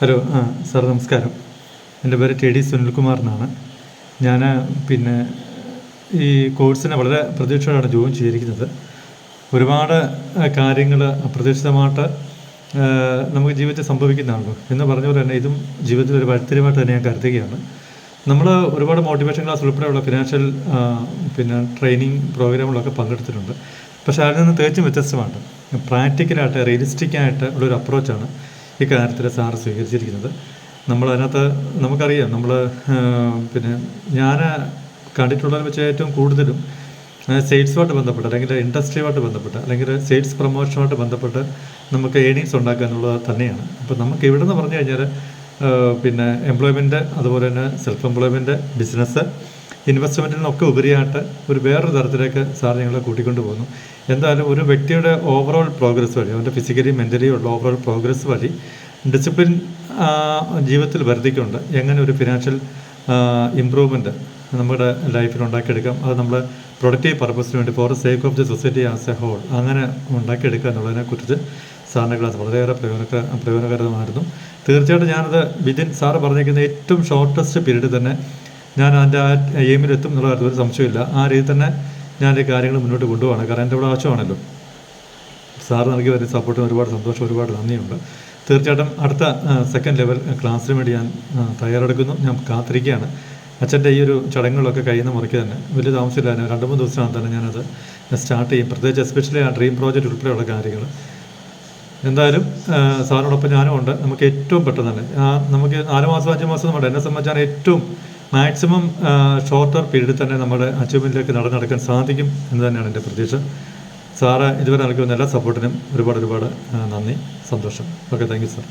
Hello ആ sir നമസ്കാരം. എന്റെ പേര് ടി ഡി സുനിൽകുമാർ എന്നാണ് ഞാൻ പിന്നെ ഈ കോഴ്സിനെ വളരെ പ്രതീക്ഷയോടാണ് ജോയിൻ ചെയ്തിരിക്കുന്നത്. ഒരുപാട് കാര്യങ്ങൾ അപ്രതീക്ഷിതമായിട്ട് നമുക്ക് ജീവിതത്തിൽ സംഭവിക്കുന്നതാണല്ലോ. എന്ന് പറഞ്ഞ പോലെ തന്നെ ഇതും ജീവിതത്തിൽ ഒരു വഴിത്തിരിവായിട്ട് തന്നെ ഞാൻ കരുതുകയാണ്. നമ്മൾ ഒരുപാട് മോട്ടിവേഷൻ ക്ലാസ് ഉൾപ്പെടെയുള്ള ഫിനാൻഷ്യൽ പിന്നെ ട്രെയിനിങ് പ്രോഗ്രാമുകളൊക്കെ പങ്കെടുത്തിട്ടുണ്ട്. പക്ഷേ അതിൽ നിന്ന് തികച്ചും വ്യത്യസ്തമാണ്. പ്രാക്ടിക്കലായിട്ട് റിയലിസ്റ്റിക്കായിട്ട് ഉള്ളൊരു അപ്രോച്ചാണ് ഈ കാര്യത്തിൽ സാറ് സ്വീകരിച്ചിരിക്കുന്നത്. നമ്മളതിനകത്ത് നമുക്കറിയാം നമ്മൾ പിന്നെ ഞാൻ കണ്ടിട്ടുള്ളതിൽ വെച്ച് ഏറ്റവും കൂടുതലും സെയിൽസുമായിട്ട് ബന്ധപ്പെട്ട് അല്ലെങ്കിൽ ഇൻഡസ്ട്രിയുമായിട്ട് ബന്ധപ്പെട്ട് അല്ലെങ്കിൽ സെയിൽസ് പ്രൊമോഷനുമായിട്ട് ബന്ധപ്പെട്ട് നമുക്ക് ഏണിങ്സ് ഉണ്ടാക്കുക എന്നുള്ളത് തന്നെയാണ്. അപ്പോൾ നമുക്ക് ഇവിടെ നിന്ന് പറഞ്ഞു കഴിഞ്ഞാൽ പിന്നെ എംപ്ലോയ്മെന്റ് അതുപോലെ തന്നെ സെൽഫ് എംപ്ലോയ്മെന്റ് ബിസിനസ് ഇൻവെസ്റ്റ്മെന്റിൽ നിന്നൊക്കെ ഉപരിയായിട്ട് ഒരു വേറൊരു തരത്തിലേക്ക് സാർ ഞങ്ങളെ കൂട്ടിക്കൊണ്ട് പോകുന്നു. എന്തായാലും ഒരു വ്യക്തിയുടെ ഓവറോൾ പ്രോഗ്രസ് വഴി അവന്റെ ഫിസിക്കലി മെന്റലി ഉള്ള ഓവറോൾ പ്രോഗ്രസ് വഴി ഡിസിപ്ലിൻ ജീവിതത്തിൽ വരുത്തിക്കൊണ്ട് എങ്ങനെ ഒരു ഫിനാൻഷ്യൽ ഇമ്പ്രൂവ്മെന്റ് നമ്മുടെ ലൈഫിൽ ഉണ്ടാക്കിയെടുക്കാം അത് നമ്മൾ പ്രൊഡക്റ്റീവ് പർപ്പസിന് വേണ്ടി for sake of the society as a whole അങ്ങനെ ഉണ്ടാക്കിയെടുക്കുക എന്നുള്ളതിനെക്കുറിച്ച് സാറിന്റെ ക്ലാസ് വളരെയേറെ പ്രയോജനക പ്രയോജനകരമായിരുന്നു. തീർച്ചയായിട്ടും ഞാനത് വിതിൻ സാറ് പറഞ്ഞിരിക്കുന്ന ഏറ്റവും ഷോർട്ടസ്റ്റ് പീരീഡ് തന്നെ ഞാൻ അതിന്റെ ആ എയിമിലെത്തും എന്നുള്ള കാര്യത്തിൽ ഒരു സംശയമില്ല ആ രീതിയിൽ തന്നെ ഞാൻ ഈ കാര്യങ്ങൾ മുന്നോട്ട് കൊണ്ടുപോകണം കാരണം എന്റെ ഇവിടെ ആവശ്യമാണല്ലോ. സാറ് നൽകി വരുന്ന സപ്പോർട്ടിന് ഒരുപാട് സന്തോഷം ഒരുപാട് നന്ദിയുണ്ട്. തീർച്ചയായിട്ടും അടുത്ത സെക്കൻഡ് ലെവൽ ക്ലാസ്സിന് വേണ്ടി ഞാൻ തയ്യാറെടുക്കുന്നു. ഞാൻ കാത്തിരിക്കുകയാണ്. അച്ഛന്റെ ഈ ഒരു ചടങ്ങുകളൊക്കെ കഴിയുന്ന മുറയ്ക്ക് തന്നെ വലിയ താമസമില്ല. തന്നെ രണ്ട് മൂന്ന് ദിവസത്തിനകം തന്നെ ഞാനത് സ്റ്റാർട്ട് ചെയ്യും. പ്രത്യേകിച്ച് എസ്പെഷ്യലി ആ ഡ്രീം പ്രോജക്റ്റ് ഉൾപ്പെടെയുള്ള കാര്യങ്ങൾ. എന്തായാലും സാറിനോടൊപ്പം ഞാനും ഉണ്ട്. നമുക്ക് ഏറ്റവും പെട്ടെന്ന് തന്നെ നമുക്ക് നാല് മാസം അഞ്ച് മാസം നമ്മുടെ എന്നെ സംബന്ധിച്ചാണ് ഏറ്റവും മാക്സിമം ഷോർട്ടർ പീരീഡിൽ തന്നെ നമ്മുടെ അച്ചീവ്മെന്റിലേക്ക് നടന്നെടുക്കാൻ സാധിക്കും എന്ന് തന്നെയാണ് എന്റെ പ്രതീക്ഷ. സാറ് ഇതുവരെ നൽകുന്ന എല്ലാ സപ്പോർട്ടിനും ഒരുപാട് ഒരുപാട് നന്ദി സന്തോഷം. Okay thank you sir